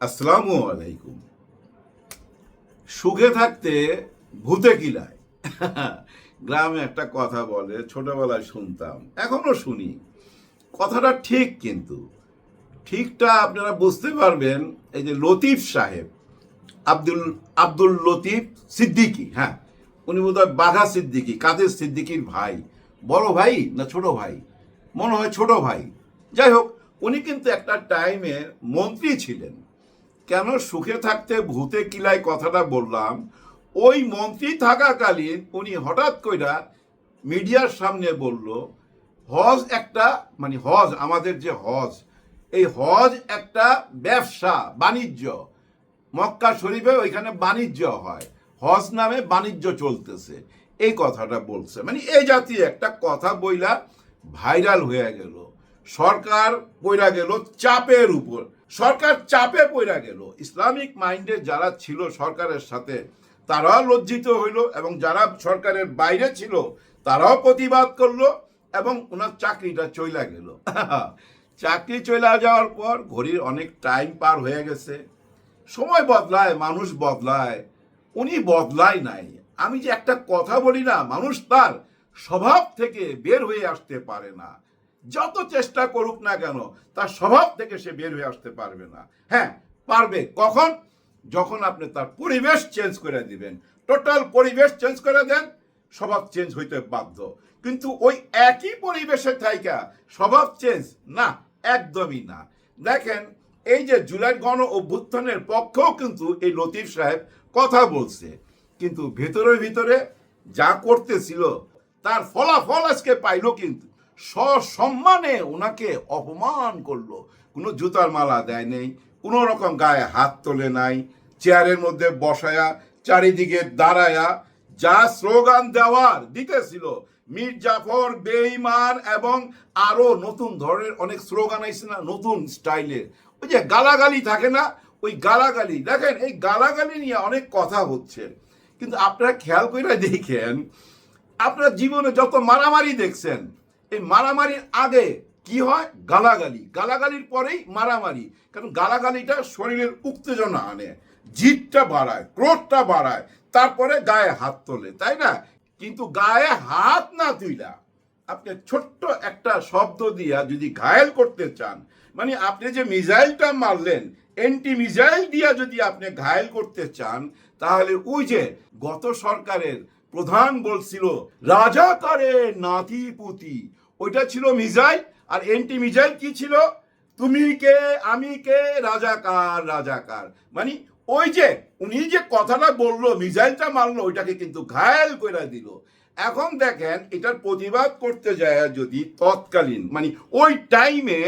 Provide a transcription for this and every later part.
আসসালামু আলাইকুম। সুখে থাকতে ভূতে কিলায় গ্রামে একটা কথা বলে, ছোটবেলায় শুনতাম, এখনও শুনি। কথাটা ঠিক কিন্তু। ঠিকটা আপনারা বুঝতে পারবেন, এই যে লতিফ সাহেব, আব্দুল আব্দুল লতিফ সিদ্দিকি হ্যাঁ উনি বোধহয় বাঘা সিদ্দিকি, কাদের সিদ্দিকির ভাই? বড় ভাই না ছোট ভাই? মনে হয় ছোট ভাই। যাই হোক, উনি কিন্তু একটা টাইমে মন্ত্রী ছিলেন। কেন সুখে থাকতে ভূতে কিলায় কথাটা বললাম? ওই মন্ত্রী থাকাকালীন উনি হঠাৎ কইরা মিডিয়ার সামনে বলল, হজ একটা মানে হজ, আমাদের যে হজ, এই হজ একটা ব্যবসা, বাণিজ্য। মক্কা শরীফে ওইখানে বাণিজ্য হয়, হজ নামে বাণিজ্য চলতেছে। এই কথাটা বলছে। মানে এই জাতীয় একটা কথা বইলা ভাইরাল হয়ে গেল। সরকার পইরা গেল, চাপের উপর। সরকার চাপে পইরা গেল। ইসলামিক মাইন্ডে যারা ছিল সরকারের সাথে, তারাও লজ্জিত হইল এবং যারা সরকারের বাইরে ছিল, তারাও প্রতিবাদ করল এবং ওনার চাকরিটা চইলা গেল। চাকরি চইলা যাওয়ার পর ঘড়ির অনেক টাইম পার হয়ে গেছে। সময় বদলায়, মানুষ বদলায়, উনি বদলায় নাই। আমি যে একটা কথা বলি না, মানুষ তার স্বভাব থেকে বের হয়ে আসতে পারে না। যত চেষ্টা করুক না কেন, তার স্বভাব থেকে সে বের হয়ে আসতে পারবে না। হ্যাঁ পারবে। কখন? যখন আপনি তার পরিবেশ চেঞ্জ করে দিবেন। টোটাল পরিবেশ চেঞ্জ করে দেন, স্বভাব চেঞ্জ হইতে বাধ্য। কিন্তু ওই একই পরিবেশে থাইকা স্বভাব চেঞ্জ না, একদমই না। দেখেন, এই যে জুলাই গণ অভ্যুত্থানের পক্ষেও কিন্তু এই লতিফ সাহেব কথা বলছে। কিন্তু ভেতরে ভিতরে যা করতেছিল, তার ফলাফল আজকে পাইলো কিন্তু সসম্মানে ওনাকে অপমান করল। কোনো জুতার মালা দেয় নেই, কোনো রকম গায়ে হাত তোলে নাই, চেয়ারের মধ্যে বসায়া, চারিদিকে দাঁড়ায়া, যা স্লোগান দেওয়ার দিতেছিল। মীর জাফর বেঈমান এবং আরও নতুন ধরনের অনেক স্লোগান আইছে না, নতুন স্টাইলের। ওই যে গালাগালি থাকে না, ওই গালাগালি। দেখেন, এই গালাগালি নিয়ে অনেক কথা হচ্ছে। কিন্তু আপনারা খেয়াল করে দেখেন, আপনার জীবনে যত মারামারি দেখছেন এই মারামারির আগে কি হয়? গালাগালি। গালাগালির পরেই মারামারি। কারণ গালাগালিটা শরীরের উত্তেজনা আনে। জিদটা বাড়ায়, ক্রোধটা বাড়ায়, তারপরে গায়ে হাত তোলে, তাই না? কিন্তু গায়ে হাত না তুইলা, আপনি ছোট্ট একটা শব্দ দিয়া যদি ঘায়েল করতে চান মানে আপনি যে মিসাইলটা মারলেন এন্টি মিসাইল দিয়া যদি আপনি ঘায়েল করতে চান, তাহলে ওই যে গত সরকারের প্রধান বলছিল, রাজা করে নাতি পুতি? ওইটা ছিল মিজাইল, আর এন্টি মিজাইল কি ছিল? তুমি কে, আমি কে রাজাকার রাজাকার মানে ওই যে, উনি যে কথাটা বলল, মিজাইলটা মারলো, ওইটাকে কিন্তু ঘায়েল করে দিল। এখন দেখেন, এটার প্রতিবাদ করতে যায় যদি তৎকালীন মানে ওই টাইমে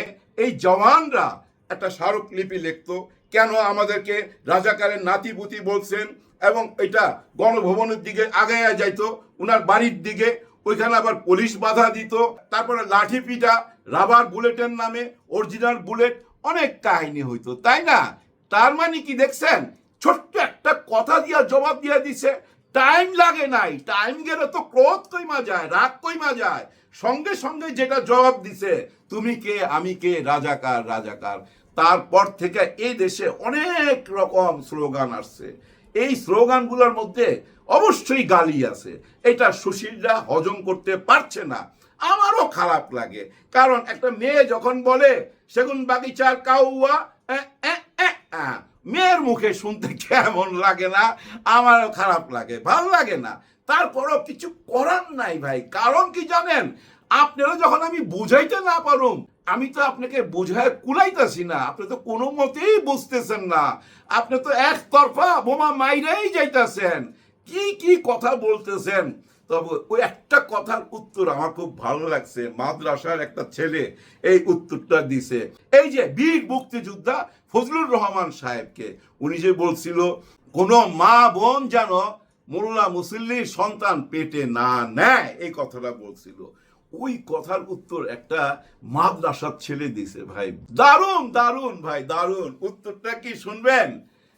এই জওয়ানরা একটা স্মারকলিপি লিখতো কেন আমাদেরকে রাজাকারের নাতিপুতি বলছেন? এবং এটা গণভবনের দিকে আগায়া যাইতো ওনার বাড়ির দিকে, ওইখানে আবার পুলিশ বাধা দিত, তারপরে লাঠি পিটা রাবার বুলেটের নামে, অরিজিনাল বুলেট, অনেক কাহিনী হইতো, তাই না? তার মানে কি দেখছেন? ছোট্ট একটা কথা দিয়া জবাব দিয়া দিছে, টাইম লাগে নাই, টাইম গেলে তো ক্রোধ কইমা যায়, রাগ কইমা যায়। সঙ্গে সঙ্গে যেটা জবাব দিছে, তুমি কে? আমি কে? রাজাকার রাজাকার। তারপর থেকে এই দেশে অনেক রকম স্লোগান আসছে। এই স্লোগানগুলোর মধ্যে অবশ্যই গালি আছে। এটা সুশীলরা হজম করতে পারছে না। আমারও খারাপ লাগে। কারণ একটা মেয়ে যখন বলে, সেগুন বাগিচার কাউয়া মেয়ের মুখে শুনতে কেমন লাগে না? আমারও খারাপ লাগে, ভালো লাগে না। তারপরও কিছু করার নাই ভাই। কারণ কি জানেন? আপনারা যখন আমি বুঝাইতে না পারুম, আমি তো আপনাকে বুঝায় কুলাইতেছি না। আপনি তো কোনো মতেই বুঝতেছেন না। আপনি তো একতরফা বোমা মাইরেই যাইতেছেন। কি কি কথা বলতেছেন? তবে ওই একটা কথার উত্তর আমার খুব ভালো লাগছে। মাদ্রাসার একটা ছেলে এই উত্তরটা দিছে। এই যে বীর মুক্তিযোদ্ধা ফজলুর রহমান সাহেবকে, উনি যে বলছিল, কোন মা বোন যেন মোল্লা মুসল্লির সন্তান পেটে না নেয়, এই কথাটা বলছিল। ওই কথার উত্তর একটা মাদ্রাসার ছেলে দিছে, ভাই। দারুণ দারুণ, ভাই, দারুণ। উত্তরটা কি শুনবেন?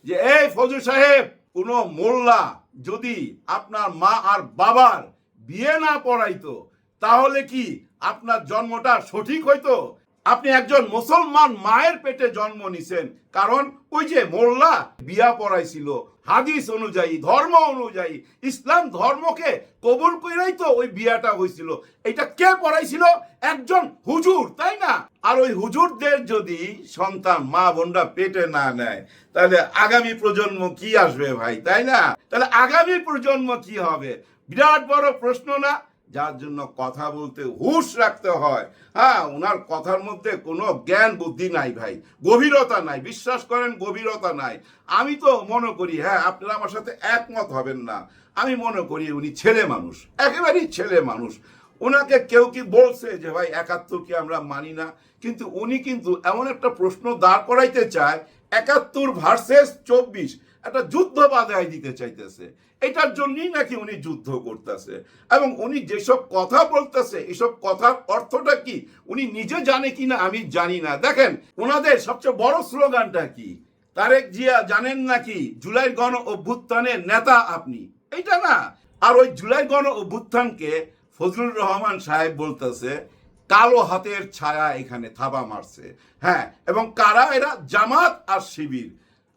যে, এই ফজু সাহেব, কোন মোল্লা যদি আপনার মা আর বাবার বিয়ে না পড়াইতো, তাহলে কি আপনার জন্মটা সঠিক হইতো? আপনি একজন মুসলমান মায়ের পেটে জন্ম নিছেন, কারণ ওই যে মোল্লা বিয়া পড়াইছিল হাদিস অনুযায়ী, ধর্ম অনুযায়ী, ইসলাম ধর্মকে কবুল করেই তো ওই বিয়াটা হয়েছিল এটা কে পড়াইছিল? একজন হুজুর, তাই না? আর ওই হুজুরদের যদি সন্তান, মা বোনরা পেটে না নেয়, তাহলে আগামী প্রজন্ম কি আসবে ভাই, তাই না? তাহলে আগামী প্রজন্ম কি হবে? বিরাট বড় প্রশ্ন না? যার জন্য কথা বলতে হুশ রাখতে হয়। হ্যাঁ ওনার কথার মধ্যে কোনো জ্ঞান বুদ্ধি নাই ভাই। গভীরতা নাই। বিশ্বাস করেন, গভীরতা নাই। আমি তো মনে করি হ্যাঁ আপনারা আমার সাথে একমত হবেন না। আমি মনে করি উনি ছেলে মানুষ, একেবারেই ছেলে মানুষ। ওনাকে কেউ কি বলছে যে, ভাই, একাত্তরকে আমরা মানি না? কিন্তু উনি কিন্তু এমন একটা প্রশ্ন দাঁড় করাইতে চায়, একাত্তর ভার্সেস চব্বিশ। একটা যুদ্ধ বাধাই দিতে চাইতেছে। এটার জন্যই নাকি উনি যুদ্ধ করতেছে। এবং উনি যেসব কথা বলতেছে, এসব কথার অর্থটা কি? উনি নিজে জানে কিনা আমি জানি না। দেখেন ওনাদের সবচেয়ে বড় স্লোগানটা কি? তারেক জিয়া জানেন নাকি জুলাই গণ অভ্যুত্থানের নেতা আপনি? এইটা না। আর ওই জুলাই গণ অভ্যুত্থানকে ফজলুর রহমান সাহেব বলতেছে, কালো হাতের ছায়া এখানে থাবা মারছে। হ্যাঁ এবং কারা? এরা জামাত আর শিবির।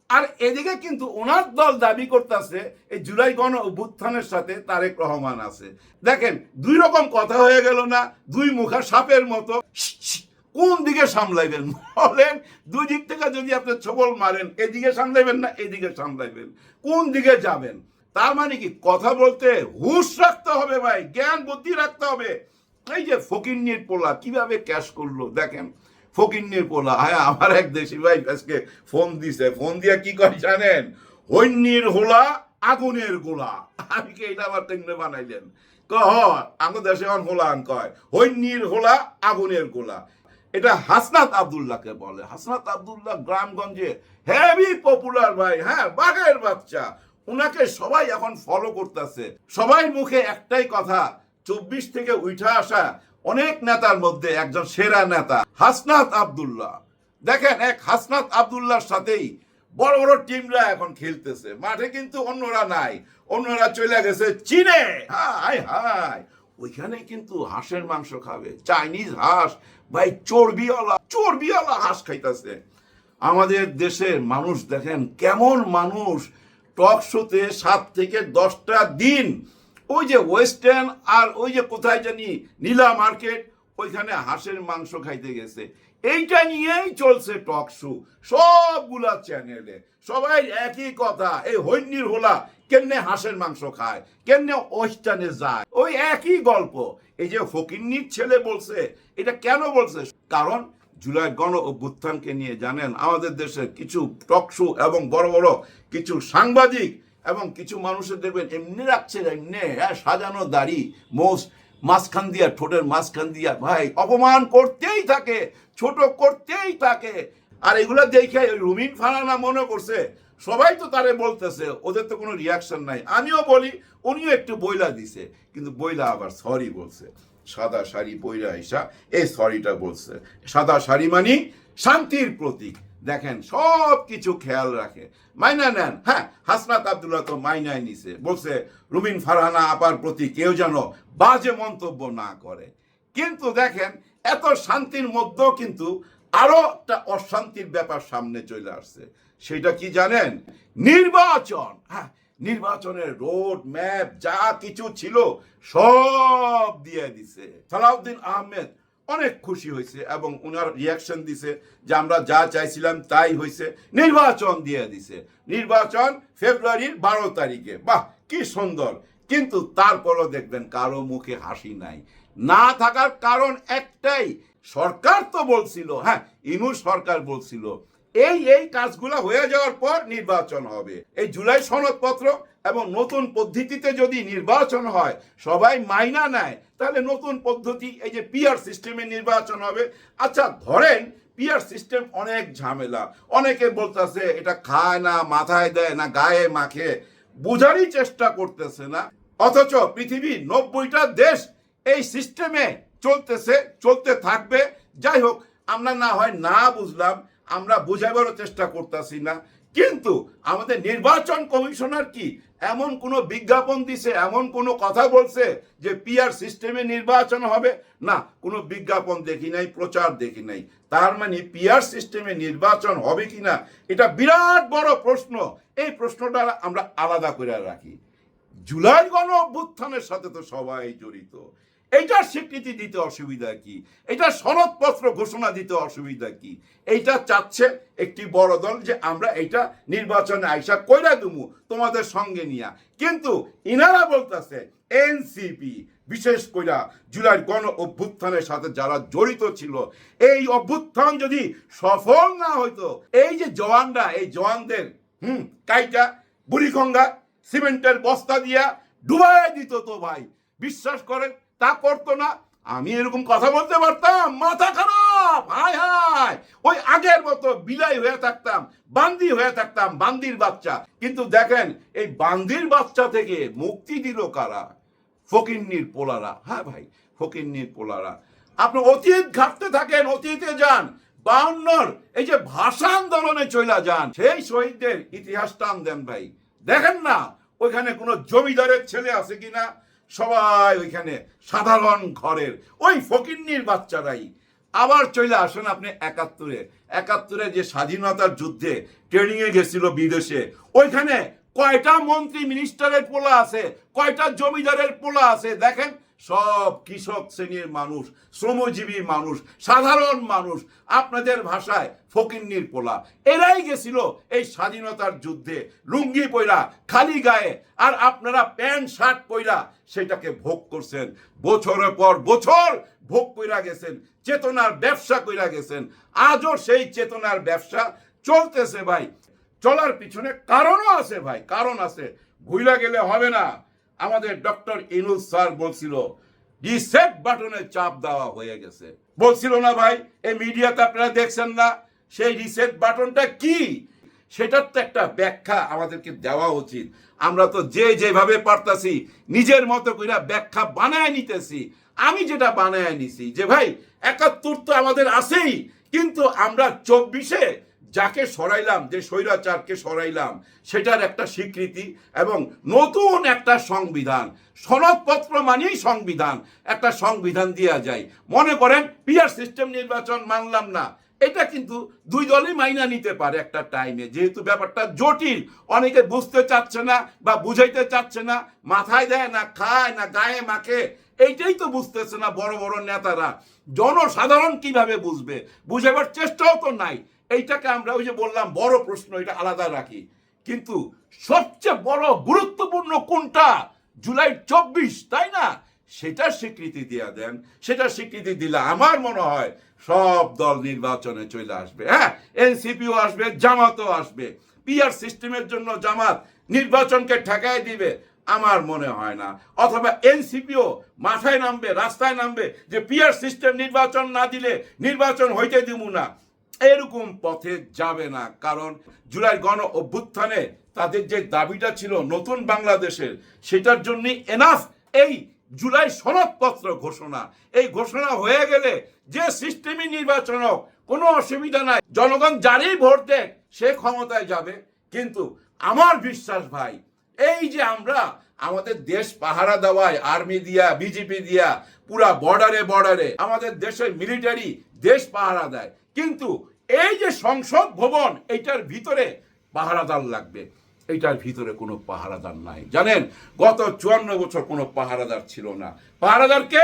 আর এদিকে কিন্তু ওনার দল দাবি করতেছে, এই জুলাই গণ অভ্যুত্থানের সাথে তারেক রহমান আছে। দেখেন, দুই রকম কথা হয়ে গেল না, দুই মুখা সাপের মতো। কোন দিকে সামলাইবেন? বলেন, দুই দিক থেকে যদি আপনি ছবল মারেন, এদিকে সামলাইবেন না, এদিকে সামলাইবেন? কোন দিকে যাবেন? তার মানে কি, কথা বলতে হুঁশ রাখতে হবে ভাই, জ্ঞান বুদ্ধি রাখতে হবে। এই যে ফকিন্নির পোলা কীভাবে ক্যাশ করল, দেখেন। ফকিন্নির পোলা। হ্যাঁ আমার এক দেশি ভাই আজকে ফোন দিছে। ফোন দিয়ে কি করে জানেন? হৈন্নির হোলা, আগুনের গোলা। আমি কি এটা আমার তেমনি বানাইলেন? কহ আমার দেশে এখন হোলান কয় হৈন্নির হোলা, আগুনের গোলা। এটা হাসনাত আবদুল্লাহকে বলে। হাসনাত আবদুল্লাহ গ্রামগঞ্জে হেভি পপুলার ভাই হ্যাঁ বাঘের বাচ্চা। উনাকে সবাই এখন ফলো করতেছে। সবাই মুখে একটাই কথা, চব্বিশ থেকে উঠা আসা অনেক নেতার মধ্যে একজন সেরা নেতা, হাসনাত আবদুল্লাহ। দেখেন এক হাসনাত আবদুল্লাহর সাথেই বড় বড় টিমরা এখন খেলতেছে। মাঠে কিন্তু অন্যরা নাই। অন্যরা চলে গেছে চীনে। হাই হাই। ওইখানে কিন্তু হাঁসের মাংস খাবে। চাইনিজ হাঁস, ভাই, চর্বিওয়ালা চর্বিওয়ালা হাঁস খাইতেছে। আমাদের দেশের মানুষ দেখেন কেমন মানুষ। টক শোতে সাত থেকে দশটা দিন ওই যে ওয়েস্টার্ন আর ওই যে কোথায় জানি নীলা মার্কেট, ওইখানে হাঁসের মাংস খাইতে গেছে। এইটা নিয়েই চলছে টক শো সবগুলা চ্যানেলে সবাই একই কথা, এই হৈন্নির হোলা, কেমনে হাঁসের মাংস খায়, কেমনে ওয়েস্টার্নে যায়। ওই একই গল্প। এই যে ফকিন্নির ছেলে বলছে, এটা কেন বলছে? কারণ জুলাই গণ অভ্যুত্থানকে নিয়ে জানেন, আমাদের দেশের কিছু টক শো এবং বড় বড় কিছু সাংবাদিক এবং কিছু মানুষের দেখবেন এমনি রাখছে এমনি হ্যাঁ সাজানো দাড়ি, মোষ, মাঝখান দিয়া, ঠোঁটের মাঝখান দিয়া, ভাই, অপমান করতেই থাকে, ছোট করতেই থাকে। আর এগুলো দেখে রুমিন ফারানা মনে করছে, সবাই তো তারে বলতেছে, ওদের তো কোনো রিয়াকশন নাই। আমিও বলি, উনিও একটু বইলা দিছে, কিন্তু বইলা আবার সরি বলছে। সাদা শাড়ি পইরা আইসা, এই সরিটা বলছে। সাদা শাড়ি মানি শান্তির প্রতীক। দেখেন সব কিছু খেয়াল রাখে। মাইনা নেন। হ্যাঁ হাসনাত আবদুল্লাহ তো মাইনায় নিছে। বলছে, রুমিন ফারহানা আপার প্রতি কেউ যেন বাজে মন্তব্য না করে। কিন্তু দেখেন, এত শান্তির মধ্যেও কিন্তু আরও একটা অশান্তির ব্যাপার সামনে চলে আসছে। সেটা কি জানেন? নির্বাচন। হ্যাঁ নির্বাচনের রোড ম্যাপ যা কিছু ছিল সব দিয়ে দিছে। সালাউদ্দিন আহমেদ অনেক খুশি হয়েছে এবং ওনার রিয়াকশন দিছে যে আমরা যা চাইছিলাম তাই হয়েছে। নির্বাচন দিয়ে দিছে। নির্বাচন ফেব্রুয়ারির বারো তারিখে। বাহ, কি সুন্দর। কিন্তু তারপরও দেখবেন কারও মুখে হাসি নাই। না থাকার কারণ একটাই, সরকার তো বলছিল হ্যাঁ ইনু সরকার বলছিল, এই এই কাজগুলো হয়ে যাওয়ার পর নির্বাচন হবে। এই জুলাই সনদপত্র এবং নতুন পদ্ধতিতে যদি নির্বাচন হয়, সবাই মাইনা নেয়, তাহলে নতুন পদ্ধতি, এই যে পিয়ার সিস্টেমে নির্বাচন হবে। আচ্ছা ধরেন পিয়ার সিস্টেম অনেক ঝামেলা। অনেকে বলতেছে, এটা খায় না, মাথায় দেয় না, গায়ে মাখে। বোঝারই চেষ্টা করতেছে না। অথচ পৃথিবীর নব্বইটা দেশ এই সিস্টেমে চলতেছে, চলতে থাকবে। যাই হোক, আমরা না হয় না বুঝলাম। আমরা বোঝাবারও চেষ্টা করতেছি না। কিন্তু আমাদের নির্বাচন কমিশনার কি এমন কোনো বিজ্ঞাপন দিছে, এমন কোনো কথা বলছে যে পিআর সিস্টেমে নির্বাচন হবে? না, কোনো বিজ্ঞাপন দেখি নাই, প্রচার দেখি নাই। তার মানে পিআর সিস্টেমে নির্বাচন হবে কিনা, এটা বিরাট বড় প্রশ্ন। এই প্রশ্নটা আমরা আলাদা করে রাখি। জুলাই গণ অভ্যুত্থানের সাথে তো সবাই জড়িত। এইটার স্বীকৃতি দিতে অসুবিধা কি? এটা সনদপত্র ঘোষণা দিতে অসুবিধা কি? এইটা চাচ্ছে একটি বড় দল যে আমরা এইটা নির্বাচনে আইসা কইরা দুমু তোমাদের সঙ্গে নিয়া। কিন্তু ইনারা বলতেছে, এনসিপি বিশেষ কইরা জুলাই গণ অভ্যুত্থানের সাথে যারা জড়িত ছিল, এই অভ্যুত্থান যদি সফল না হইতো, এই যে জওয়ানরা, এই জওয়ানদের, হুম, কাইটা, বুড়িগঙ্গা, সিমেন্টের বস্তা দিয়া ডুবাই দিত তো ভাই। বিশ্বাস করেন তা করতো না। আমি এরকম কথা বলতে পারতাম। মাথা খারাপ। হায় হায়। ওই আগের মতো বিলাই হয়ে থাকতাম, বান্দি হয়ে থাকতাম, বান্দির বাচ্চা। কিন্তু দেখেন, এই বান্দির বাচ্চা থেকে মুক্তি দিল কারা? ফকিন্নির পোলারা। হ্যাঁ ভাই, ফকিন্নির পোলারা। আপনি অতীত ঘাটতে থাকেন, অতীতে যান। বাউন্নর, এই যে ভাষা আন্দোলনে চলে যান, সেই শহীদদের ইতিহাস টান দেন ভাই। দেখেন না, ওইখানে কোনো জমিদারের ছেলে আছে কিনা? সবাই ওইখানে সাধারণ ঘরের, ওই ফকিন্নির বাচ্চারাই। আবার চলে আসেন আপনি একাত্তরে। একাত্তরে যে স্বাধীনতার যুদ্ধে ট্রেনিংয়ে গেছিল বিদেশে, ওইখানে কয়টা মন্ত্রী মিনিস্টারের পোলা আছে, কয়টা জমিদারের পোলা আছে, দেখেন সব কৃষক শ্রেণির মানুষ, শ্রমজীবী মানুষ, সাধারণ মানুষ, আপনাদের ভাষায় ফকিন্নির পোলা। এরাই গেছিল এই স্বাধীনতার যুদ্ধে, লুঙ্গি পইরা, খালি গায়ে, আর আপনারা প্যান্ট, শার্ট পইরা সেটাকে ভোগ করছেন। বছরের পর বছর ভোগ কইরা গেছেন, চেতনার ব্যবসা কইরা গেছেন। আজও সেই চেতনার ব্যবসা চলতেছে ভাই। চলার পিছনে কারণও আছে ভাই, কারণ আছে। ভুইলা গেলে হবে না। আমাদের ডক্টর ইনুস স্যার বলছিল রিসেট বাটনে চাপ দেওয়া হয়ে গেছে। বলছিল না ভাই, এই মিডিয়াতে আপনারা দেখছেন না, সেই রিসেট বাটনটা কি? সেটার তো একটা ব্যাখ্যা আমাদেরকে দেওয়া উচিত। আমরা তো যে যেভাবে পারতাছি, নিজের মতো করে ব্যাখ্যা বানায় নিতেছি। আমি যেটা বানায় নিছি, যে ভাই, একাত্তর তো আমাদের আছেই, কিন্তু আমরা চব্বিশে যাকে সরাইলাম, যে স্বৈরাচারকে সরাইলাম, সেটার একটা স্বীকৃতি এবং নতুন একটা সংবিধান, সনদপত্র মানেই সংবিধান, একটা সংবিধান দেওয়া যায়। মনে করেন পিআর সিস্টেম নির্বাচন মানলাম না। এটা কিন্তু দুই দলই মাইনা নিতে পারে একটা টাইমে। যেহেতু ব্যাপারটা জটিল, অনেকে বুঝতে চাচ্ছে না বা বুঝাইতে চাচ্ছে না, মাথায় দেয় না, খায় না, গায়ে মাখে, এইটাই তো বুঝতেছে না বড় বড় নেতারা। জনসাধারণ কীভাবে বুঝবে? বুঝাবার চেষ্টাও তো নাই। এইটাকে আমরা ওই যে বললাম, বড় প্রশ্ন, এটা আলাদা রাখি। কিন্তু সবচেয়ে বড় গুরুত্বপূর্ণ কোনটা? জুলাই চব্বিশ, তাই না? সেটা স্বীকৃতি দিয়া দেন, সেটার স্বীকৃতি দিলে আমার মনে হয় সব দল নির্বাচনে চলে আসবে। হ্যাঁ এনসিপিও আসবে, জামাতও আসবে। পিআর সিস্টেমের জন্য জামাত নির্বাচনকে ঠেকায় দিবে, আমার মনে হয় না। অথবা এনসিপিও মাথায় নামবে, রাস্তায় নামবে যে পিআর সিস্টেম নির্বাচন না দিলে নির্বাচন হইতে দিব না। এরকম পথে যাবে না। কারণ জুলাই গণ অভ্যুত্থানে তাদের যে দাবিটা ছিল নতুন বাংলাদেশের, সেটার জন্য এনাফ এই জুলাই সনদপত্র ঘোষণা। এই ঘোষণা হয়ে গেলে যে সিস্টেমই নির্বাচন হোক, কোনো অসুবিধা নাই। জনগণ যারই ভোট দেয় সে ক্ষমতায় যাবে। কিন্তু আমার বিশ্বাস ভাই, এই যে আমরা আমাদের দেশ পাহারা দেওয়ায়, আর্মি দিয়া, বিজেপি দিয়া, পুরা বর্ডারে বর্ডারে আমাদের দেশের মিলিটারি দেশ পাহারা দেয়। কিন্তু এই যে সংসদ ভবন, এইটার ভিতরে পাহারাদার লাগবে। এইটার ভিতরে কোনো পাহারাদার নাই। জানেন, গত চুয়ান্ন বছর কোনো পাহারাদার ছিল না। পাহারাদারকে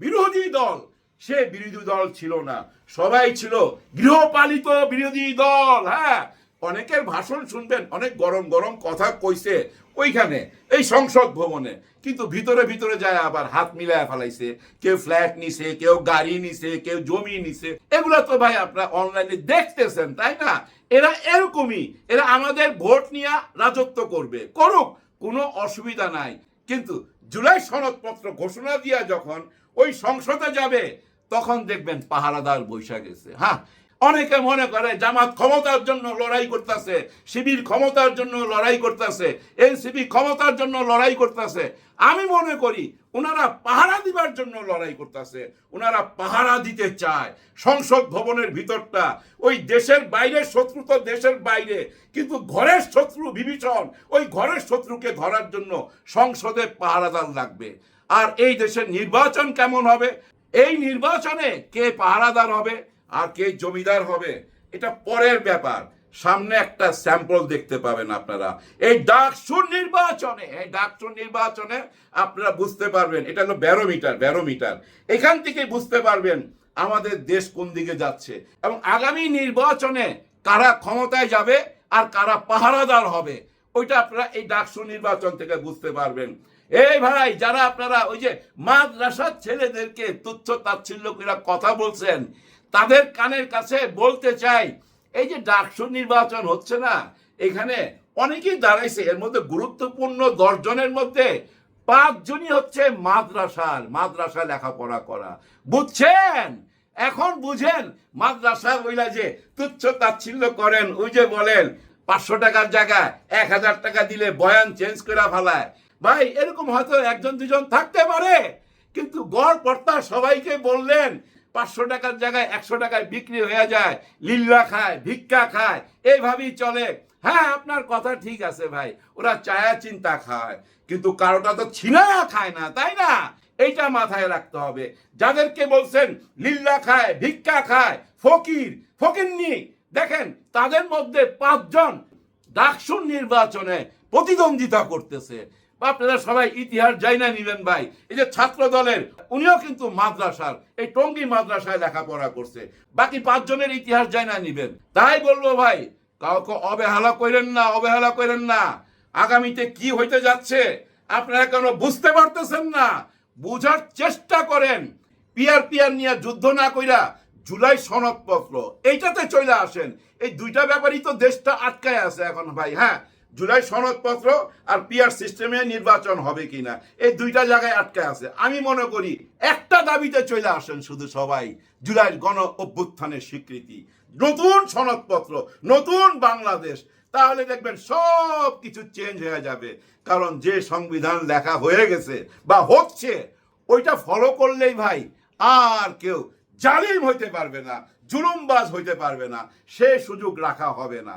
বিরোধী দল, সে বিরোধী দল ছিল না। সবাই ছিল গৃহপালিত বিরোধী দল হ্যাঁ। অনেকের ভাষণ শুনবেন, অনেক গরম গরম কথা কইছে ওইখানে, এই সংসদ ভবনে। কিন্তু ভিতরে ভিতরে যায় আবার হাত মিলায় ফেলাইছে। কেউ ফ্ল্যাট নিছে, কেউ গাড়ি নিছে, কেউ জমি নিছে। এগুলা তো ভাই আপনারা অনলাইনে দেখতেছেন, তাই না? এরা এরকমই, এরা আমাদের ভোট নিয়ে রাজত্ব করবে। করুক, কোনো অসুবিধা নাই। কিন্তু জুলাই সনদপত্র ঘোষণা দিয়া যখন ওই সংসদে যাবে, তখন দেখবেন পাহারাদার বৈশা গেছে হ্যাঁ অনেকে মনে করে জামাত ক্ষমতার জন্য লড়াই করতেছে, শিবির ক্ষমতার জন্য লড়াই করতেছে, এনসিপি ক্ষমতার জন্য লড়াই করতেছে। আমি মনে করি ওনারা পাহারা দিবার জন্য লড়াই করতেছে ওনারা পাহারা দিতে চায়। সংসদ ভবনের ভিতরটা, ওই দেশের বাইরের শত্রু তো দেশের বাইরে, কিন্তু ঘরের শত্রু বিভীষণ, ওই ঘরের শত্রুকে ধরার জন্য সংসদে পাহারাদার লাগবে। আর এই দেশের নির্বাচন কেমন হবে? এই নির্বাচনে কে পাহারাদার হবে? আর কে জমিদার হবে, এটা পরের ব্যাপার। সামনে একটা স্যাম্পল দেখতে পাবেন আপনারা। এই ডাকসুর নির্বাচনে, এই ডাকসুর নির্বাচনে আপনারা বুঝতে পারবেন, এটা হলো ব্যারোমিটার ব্যারোমিটার। এখান থেকে বুঝতে পারবেন আমাদের দেশ কোন দিকে যাচ্ছে। এবং আগামী নির্বাচনে কারা ক্ষমতায় যাবে আর কারা পাহারাদার হবে, ওইটা আপনারা এই ডাকসু নির্বাচন থেকে বুঝতে পারবেন। এই ভাই, যারা আপনারা ওই যে মাদ্রাসার ছেলেদেরকে তুচ্ছ তাচ্ছিল্য কথা বলছেন তাদের কানের কাছে বলতে চাই, এই যে ডাকসু নির্বাচন হচ্ছে না, এখানে অনেকেই দাঁড়াইছে, এর মধ্যে গুরুত্বপূর্ণ দশজনের মধ্যে পাঁচজনই হচ্ছে মাদ্রাসার, মাদ্রাসা লেখাপড়া করা। বুঝছেন? এখন বুঝেন মাদ্রাসা ওইলা যে তুচ্ছ তাচ্ছিল্য করেন, ওই যে বলেন, পাঁচশো টাকার জায়গায় এক হাজার টাকা দিলে বয়ান চেঞ্জ করে ফেলায়। ভাই, এরকম হয়তো একজন দুজন থাকতে পারে, কিন্তু গড় পর্তা সবাইকে বললেন পাঁচশো টাকার জায়গায় একশো টাকায় বিক্রি হয়ে যায়, লিল্লা খায়, ভিক্ষা খায়, এইভাবেই চলে। হ্যাঁ আপনার কথা ঠিক আছে ভাই, ওরা চায়া চিন্তা খায়, কিন্তু কারোটা তো ছিনা খায় না, তাই না? এইটা মাথায় রাখতে হবে। যাদেরকে বলছেন লিল্লা খায়, ভিক্ষা খায়, ফকির ফকিরনি দেখেন, তাদের মধ্যে পাঁচজন ডাকসুর নির্বাচনে প্রতিদ্বন্দ্বিতা করতেছে। আপনারা সবাই ইতিহাস যাই না নিবেন ভাই। এই যে ছাত্র দলের, উনিও কিন্তু মাদ্রাসার, এই টঙ্গী মাদ্রাসায় লেখাপড়া করছে। বাকি পাঁচজনের ইতিহাস যাই না নিবেন। তাই বলব ভাই, কাউকে অবহেলা করেন না, অবহেলা করেন না। আগামীতে কি হইতে যাচ্ছে, আপনারা কেন বুঝতে পারতেছেন না? বুঝার চেষ্টা করেন। পিয়ার পিয়ার নিয়ে যুদ্ধ না কইরা জুলাই সনদপত্র, এইটাতে চলে আসেন। এই দুইটা ব্যাপারই তো দেশটা আটকায় আছে এখন ভাই হ্যাঁ? জুলাই সনদপত্র আর পিয়ার সিস্টেমে নির্বাচন হবে কিনা। এই দুইটা জায়গায় আটকে আছে। আমি মনে করি একটা দাবিতে চলে আসেন শুধু সবাই, জুলাই গণ অভ্যুত্থানের স্বীকৃতি। নতুন সনদপত্র, নতুন বাংলাদেশ, তাহলে দেখবেন সব কিছু চেঞ্জ হয়ে যাবে। কারণ যে সংবিধান লেখা হয়ে গেছে বা হচ্ছে, ওইটা ফলো করলেই ভাই আর কেউ জালিম হইতে পারবে না, জুলুমবাজ হইতে পারবে না, সে সুযোগ রাখা হবে না।